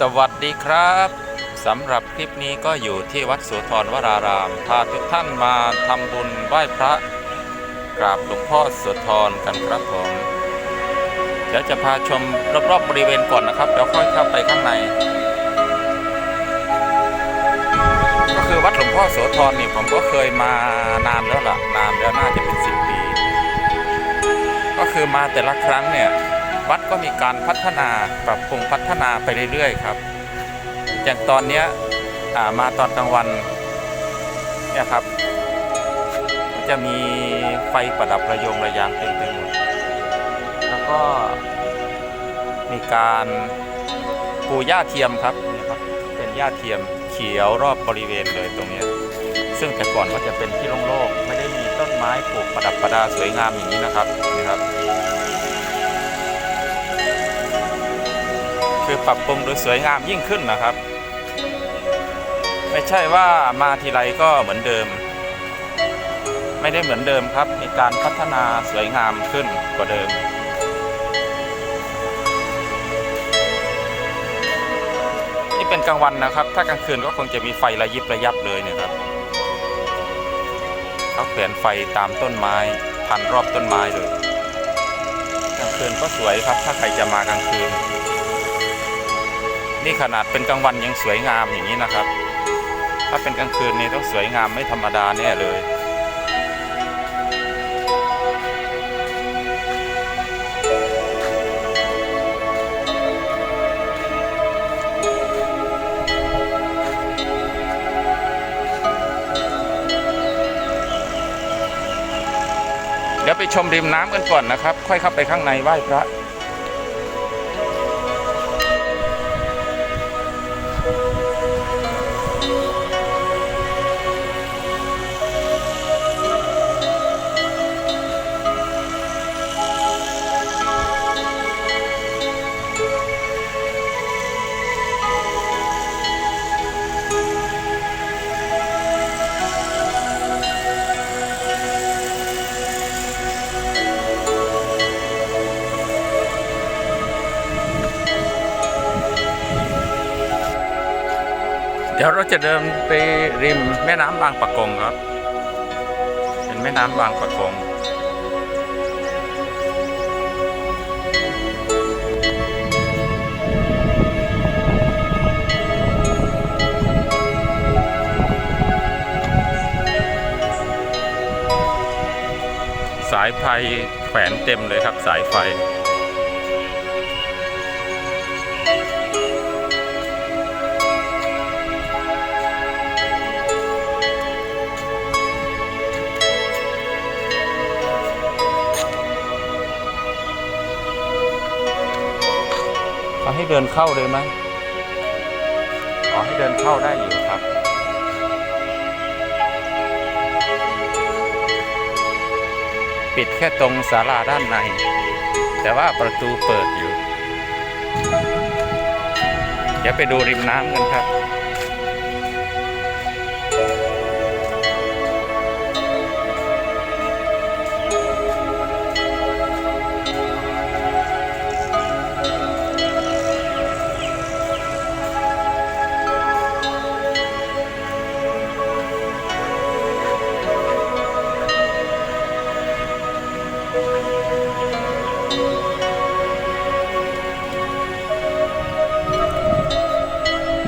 สวัสดีครับสำหรับคลิปนี้ก็อยู่ที่วัดโสุธรวรารามพาทุกท่านมาทำบุญไหว้พระกราบหลวงพ่อโสุธรกันครับผม เดี๋ยวจะพาชมรอบๆบริเวณก่อนนะครับเดี๋ยวค่อยเข้าไปข้างใน ก็คือวัดหลวงพ่อโสธรนี่ผมก็เคยมานานแล้วล่ะนานแล้วน่าจะเป็นสิบปี ก็คือมาแต่ละครั้งเนี่ย วัดก็มีการพัฒนาปรับปรุงพัฒนาไปเรื่อยๆครับ อย่างตอนนี้มาตอนกลางวันเนี่ยครับ จะมีไฟประดับระยงระยางเต็มไปหมดแล้วก็มีการปูหญ้าเทียมครับนี่ครับเป็นหญ้าเทียมเขียวรอบบริเวณเลยตรงนี้ซึ่งแต่ก่อนก็จะเป็นที่โล่งๆไม่ได้มีต้นไม้ปลูกประดับประดาสวยงามอย่างนี้นะครับนี่ครับ คือปรับปรุงโดยสวยงามยิ่งขึ้นนะครับ ไม่ใช่ว่ามาทีไรก็เหมือนเดิม ไม่ได้เหมือนเดิมครับ มีการพัฒนาสวยงามขึ้นกว่าเดิมนี่เป็นกลางวันนะครับ ถ้ากลางคืนก็คงจะมีไฟระยิบระยับเลยเนี่ยครับเขาแขวนไฟตามต้นไม้พันรอบต้นไม้เลยกลางคืนก็สวยครับ ถ้าใครจะมากลางคืน นี่ขนาดเป็นกลางวันยังสวยงามอย่างนี้นะครับ ถ้าเป็นกลางคืนนี่ต้องสวยงามไม่ธรรมดาแน่เลยเดี๋ยวไปชมริมน้ำกันก่อนนะครับ ค่อยเข้าไปข้างในไหว้พระ เดี๋ยวเราจะเดินไปริมแม่น้ำบางปะกงครับ เป็นแม่น้ำบางปะกงสายไฟแขวนเต็มเลยครับสายไฟ เขาให้เดินเข้าเลยไหมอ๋อให้เดินเข้าได้อยู่ครับ ปิดแค่ตรงศาลาด้านใน แต่ว่าประตูเปิดอยู่ เดี๋ยวไปดูริมน้ำกันครับ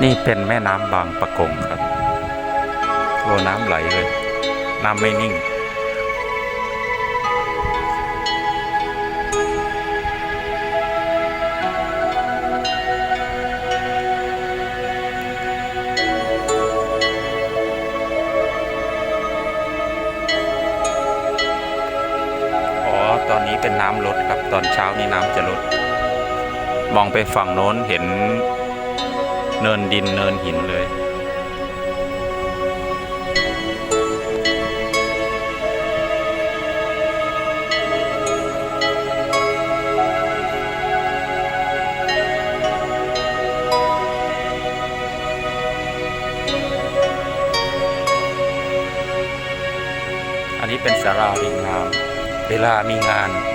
นี่เป็นแม่น้ำบางปะกงครับโลน้ำไหลเลย น้ำไม่นิ่ง อ๋อ ตอนนี้เป็นน้ำลดครับ ตอนเช้านี้น้ำจะลด มองไปฝั่งโน้นเห็น เนินดินเนินหินเลย อันนี้เป็นสาราริมน้ำเวลามีงานช่วงเขาจัดงาน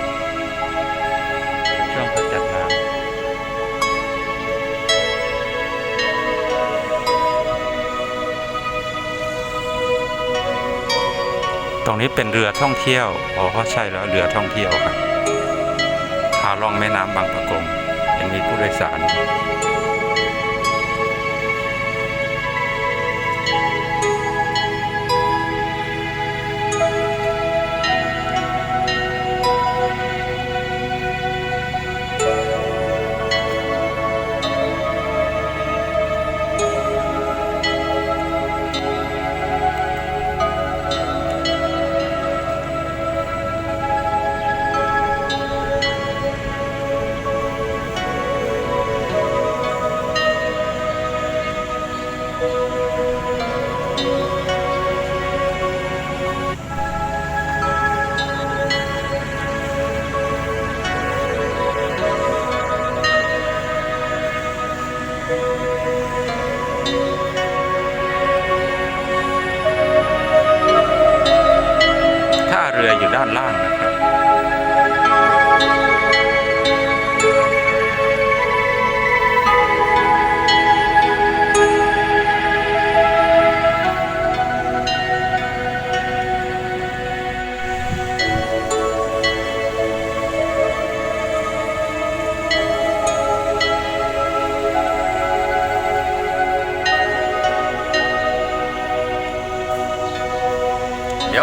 รงนี้เป็นเรือท่องเที่ยวอ๋อใช่แล้วเรือท่องเที่ยวครับพาล่องแม่น้ำบางปะกงเห็นมีผู้โดยสาร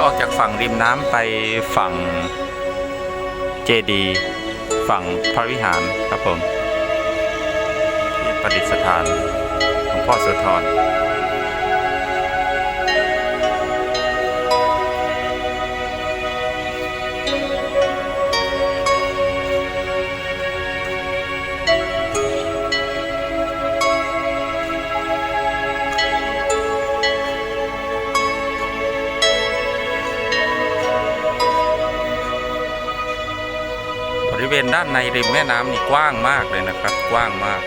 ออกจากฝั่งริมน้ำไปฝั่งเจดีฝั่งพระวิหารครับผม ที่ประดิษฐานหลวงพ่อโสธร ริเวณด้านในริมแม่น้ำนี่กว้างมากเลยนะครับ กว้างมาก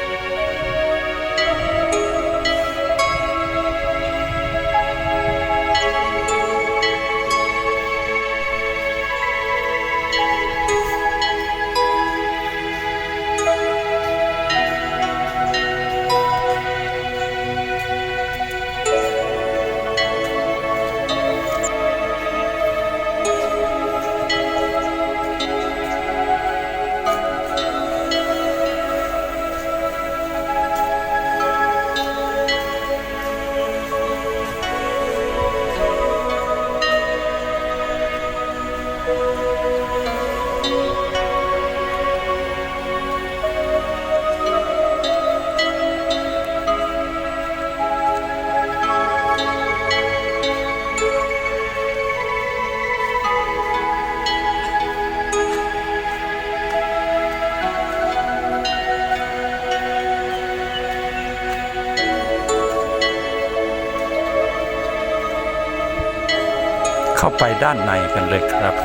เข้าไปด้านในกันเลยครับ